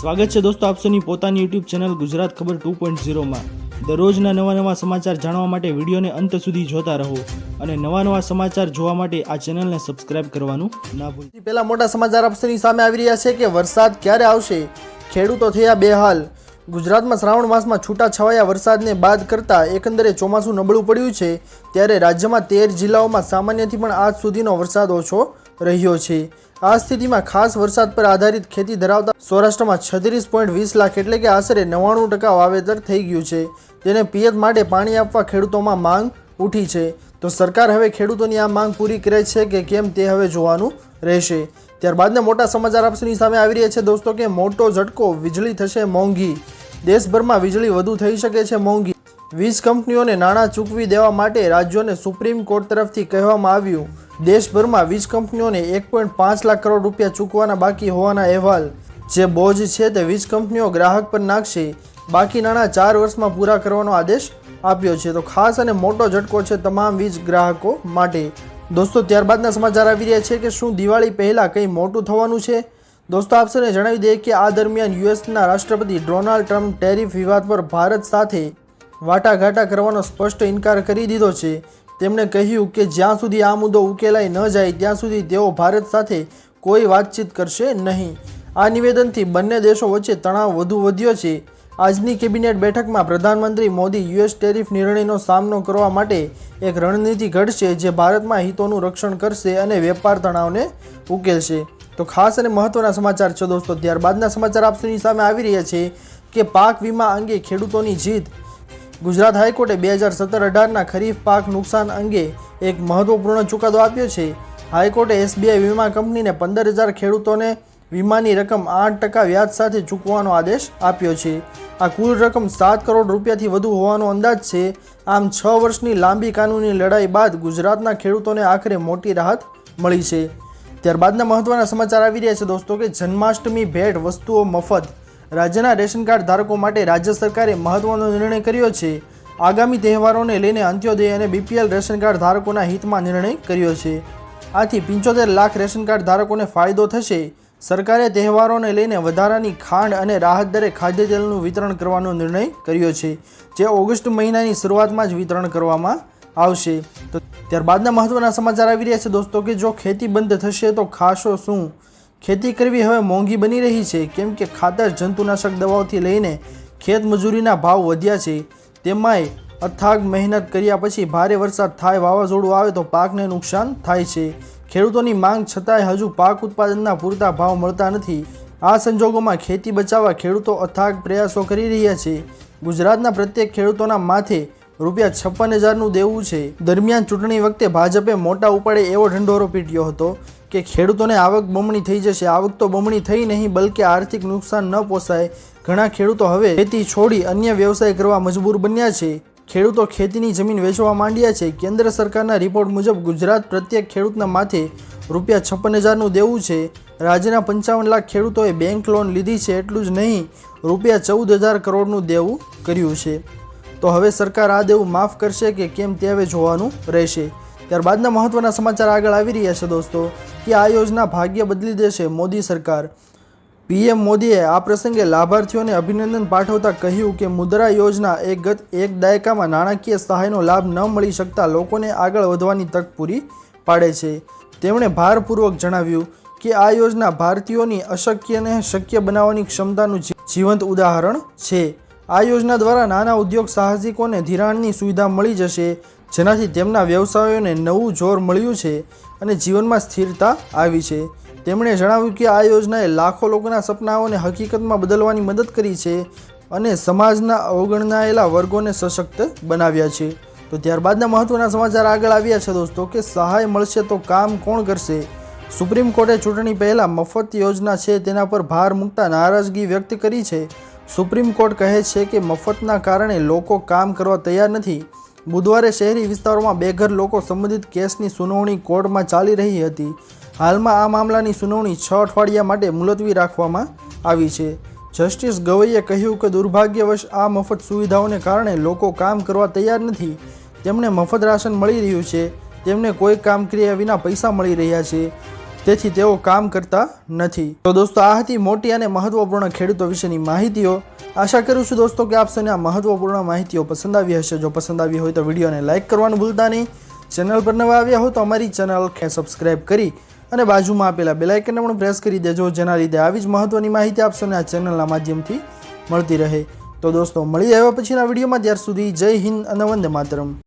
સ્વાગત છે દોસ્તો આપસોની પોતાની યુટ્યુબ ચેનલ ગુજરાત ખબર ટુ પોઈન્ટ ઝીરોમાં દરરોજના નવા નવા સમાચાર જાણવા માટે વિડીયોને અંત સુધી જોતા રહો અને નવા નવા સમાચાર જોવા માટે આ ચેનલને સબસ્ક્રાઇબ કરવાનું ના ભૂલતા પહેલા મોટા સમાચાર આપસોની સામે આવી રહ્યા છે કે વરસાદ ક્યારે આવશે? ખેડૂતો થયા બેહાલ. ગુજરાતમાં શ્રાવણ માસમાં છૂટા છવાયા વરસાદને બાદ કરતાં એકંદરે ચોમાસું નબળું પડ્યું છે, ત્યારે રાજ્યમાં તેર જિલ્લાઓમાં સામાન્યથી પણ આજ સુધીનો વરસાદ ઓછો રહ્યો છે. આ સ્થિતિમાં ખાસ વરસાદ પર આધારિત ખેતી ધરાવતા સૌરાષ્ટ્રમાં છત્રીસ પોઈન્ટ વીસ લાખ એટલે કે આશરે નવ્વાણું ટકા વાવેતર થઈ ગયું છે. તેને પિયત માટે પાણી આપવા ખેડૂતોમાં માંગ ઉઠી છે. તો સરકાર હવે ખેડૂતોની આ માંગ પૂરી કરે છે કે કેમ તે હવે જોવાનું રહેશે. ત્યારબાદના મોટા સમાચાર આપસની સામે આવી રહ્યા છે દોસ્તો કે મોટો ઝટકો વીજળી થશે મોંઘી. દેશભરમાં વીજળી વધુ થઈ શકે છે મોંઘી. વીજ કંપનીઓને નાણાં ચૂકવી દેવા માટે રાજ્યોને સુપ્રીમ કોર્ટ તરફથી કહેવામાં આવ્યું. દેશભરમાં વીજ કંપનીઓને એક પોઈન્ટ પાંચ લાખ કરોડ રૂપિયા ચૂકવાના બાકી હોવાના અહેવાલ. જે બોજ છે તે વીજ કંપનીઓ ગ્રાહક પર નાખશે. બાકી નાણાં ચાર વર્ષમાં પૂરા કરવાનો આદેશ આપ્યો છે. તો ખાસ અને મોટો ઝટકો છે તમામ વીજ ગ્રાહકો માટે. દોસ્તો, ત્યારબાદના સમાચાર આવી રહ્યા છે કે શું દિવાળી પહેલાં કંઈ મોટું થવાનું છે? દોસ્તો આપસને જણાવી દઈએ કે આ દરમિયાન યુએસના રાષ્ટ્રપતિ ડોનાલ્ડ ટ્રમ્પ ટેરિફ વિવાદ પર ભારત સાથે વાટાઘાટા કરવાનો સ્પષ્ટ ઇનકાર કરી દીધો છે. તેમણે કહ્યું કે જ્યાં સુધી આ મુદ્દો ઉકેલાઈ ન જાય, ત્યાં સુધી તેઓ ભારત સાથે કોઈ વાતચીત કરશે નહીં. આ નિવેદનથી બંને દેશો વચ્ચે તણાવ વધુ વધ્યો છે. આજની કેબિનેટ બેઠકમાં પ્રધાનમંત્રી મોદી યુએસ ટેરિફ નિર્ણયનો સામનો કરવા માટે એક રણનીતિ ઘડશે જે ભારતમાં હિતોનું રક્ષણ કરશે અને વેપાર તણાવને ઉકેલશે. તો ખાસ અને મહત્વના સમાચાર છે દોસ્તો, ત્યારબાદના સમાચાર આપસુની સામે આવી રહ્યા છે કે પાક વીમા અંગે ખેડૂતોની જીત ગુજરાત હાઈકોર્ટે બે હજાર સત્તર અઢારના ખરીફ પાક નુકસાન અંગે એક મહત્વપૂર્ણ ચુકાદો આપ્યો છે. હાઈકોર્ટે એસબીઆઈ વીમા કંપનીને પંદર હજાર ખેડૂતોને વીમાની રકમ આઠ ટકા વ્યાજ સાથે ચૂકવવાનો આદેશ આપ્યો છે. આ કુલ રકમ સાત કરોડ રૂપિયાથી વધુ હોવાનો અંદાજ છે. આમ છ વર્ષની લાંબી કાનૂની લડાઈ બાદ ગુજરાતના ખેડૂતોને આખરે મોટી રાહત મળી છે. ત્યારબાદના મહત્વના સમાચાર આવી રહ્યા છે દોસ્તો કે જન્માષ્ટમી ભેટ વસ્તુઓ મફત રાજ્યના રેશન કાર્ડ ધારકો માટે રાજ્ય સરકારે મહત્વનો નિર્ણય કર્યો છે. આગામી તહેવારોને લઈને અંત્યોદય અને બીપીએલ રેશન કાર્ડ ધારકોના હિતમાં નિર્ણય કર્યો છે. આથી પંચોતેર લાખ રેશન કાર્ડ ધારકોને ફાયદો થશે. સરકારે તહેવારોને લઈને વધારાની ખાંડ અને રાહત દરે ખાદ્ય તેલનું વિતરણ કરવાનો નિર્ણય કર્યો છે, જે ઓગસ્ટ મહિનાની શરૂઆતમાં જ વિતરણ કરવામાં આવશે. તો ત્યારબાદના મહત્વના સમાચાર આવી રહ્યા છે દોસ્તો કે જો ખેતી બંધ થશે તો ખાશો શું ખેતી કરવી હવે મોંઘી બની રહી છે, કેમ કે ખાતર જંતુનાશક દવાઓથી લઈને ખેત મજૂરીના ભાવ વધ્યા છે. તેમાંય અથાગ મહેનત કર્યા પછી ભારે વરસાદ થાય વાવાઝોડું આવે તો પાકને નુકસાન થાય છે. ખેડૂતોની માંગ છતાંય હજુ પાક ઉત્પાદનના પૂરતા ભાવ મળતા નથી. આ સંજોગોમાં ખેતી બચાવવા ખેડૂતો અથાગ પ્રયાસો કરી રહ્યા છે. ગુજરાતના પ્રત્યેક ખેડૂતોના માથે રૂપિયા છપ્પન હજારનું દેવું છે. દરમિયાન ચૂંટણી વખતે ભાજપે મોટા ઉપાડે એવો ઢંઢોરો પીટ્યો હતો કે ખેડૂતોને આવક બમણી થઈ જશે. આવક તો બમણી થઈ નહીં, બલકે આર્થિક નુકસાન ન પોસાય. ઘણા ખેડૂતો હવે ખેતી છોડી અન્ય વ્યવસાય કરવા મજબૂર બન્યા છે. ખેડૂતો ખેતીની જમીન વેચવા માંડ્યા છે. કેન્દ્ર સરકારના રિપોર્ટ મુજબ ગુજરાત પ્રત્યેક ખેડૂતના માથે રૂપિયા છપ્પન હજારનું દેવું છે. રાજ્યના પંચાવન લાખ ખેડૂતોએ બેંક લોન લીધી છે. એટલું જ નહીં, રૂપિયા ચૌદ હજાર કરોડનું દેવું કર્યું છે. તો હવે સરકાર આ દેવું માફ કરશે કે કેમ તે હવે જોવાનું રહેશે. ત્યારબાદના મહત્વના સમાચાર આગળ આવી રહ્યા છે દોસ્તો, કે આ યોજના ભાગ્ય બદલી દેશે મોદી સરકાર. પીએમ મોદીએ આ પ્રસંગે લાભાર્થીઓને અભિનંદન પાઠવતા કહ્યું કે મુદ્રા યોજના એ ગત એક દાયકામાં નાણાકીય સહાયનો લાભ ન મળી શકતા લોકોને આગળ વધવાની તક પૂરી પાડે છે. તેમણે ભારપૂર્વક જણાવ્યું કે આ યોજના ભારતીયોની અશક્યને શક્ય બનાવવાની ક્ષમતાનું જીવંત ઉદાહરણ છે. આ યોજના દ્વારા નાના ઉદ્યોગ સાહસિકોને ધિરાણની સુવિધા મળી જશે, જેનાથી તેમના વ્યવસાયોને નવું જોર મળ્યું છે અને જીવનમાં સ્થિરતા આવી છે. તેમણે જણાવ્યું કે આ યોજનાએ લાખો લોકોના સપનાઓને હકીકતમાં બદલવાની મદદ કરી છે અને સમાજના અવગણનાયેલા વર્ગોને સશક્ત બનાવ્યા છે. તો ત્યારબાદના મહત્વના સમાચાર આગળ આવ્યા છે દોસ્તો, કે સહાય મળશે તો કામ કોણ કરશે? સુપ્રીમ કોર્ટે ચૂંટણી પહેલાં મફત યોજના છે તેના પર ભાર મૂકતા નારાજગી વ્યક્ત કરી છે. સુપ્રીમ કોર્ટ કહે છે કે મફતના કારણે લોકો કામ કરવા તૈયાર નથી. બુધવારે શહેરી વિસ્તારોમાં બેઘર લોકો સંબંધિત કેસની સુનાવણી કોર્ટમાં ચાલી રહી હતી. હાલમાં આ મામલાની સુનાવણી છ અઠવાડિયા માટે મુલતવી રાખવામાં આવી છે. જસ્ટિસ ગવઈએ કહ્યું કે દુર્ભાગ્યવશ આ મફત સુવિધાઓને કારણે લોકો કામ કરવા તૈયાર નથી. તેમને મફત રાશન મળી રહ્યું છે. તેમને કોઈ કામ કર્યા વિના પૈસા મળી રહ્યા છે. તેથી તેઓ કામ કરતા નથી. તો દોસ્તો, આ હતી મોટી અને મહત્વપૂર્ણ ખેડૂતો વિશેની માહિતીઓ. આશા કરું છું દોસ્તો કે આપસોને આ મહત્વપૂર્ણ માહિતીઓ પસંદ આવી હશે. જો પસંદ આવી હોય તો વિડીયોને લાઇક કરવાનું ભૂલતા નહીં. ચેનલ પર નવા આવ્યા હો તો અમારી ચેનલ સબસ્ક્રાઇબ કરી અને બાજુમાં આપેલા બેલાઇકનને પણ પ્રેસ કરી દેજો, જેના લીધે આવી જ મહત્વની માહિતી આપ સૌને આ ચેનલના માધ્યમથી મળતી રહે. તો દોસ્તો, મળી આવ્યા પછીના વિડીયોમાં, ત્યાર સુધી જય હિન્દ અને વંદે માતરમ.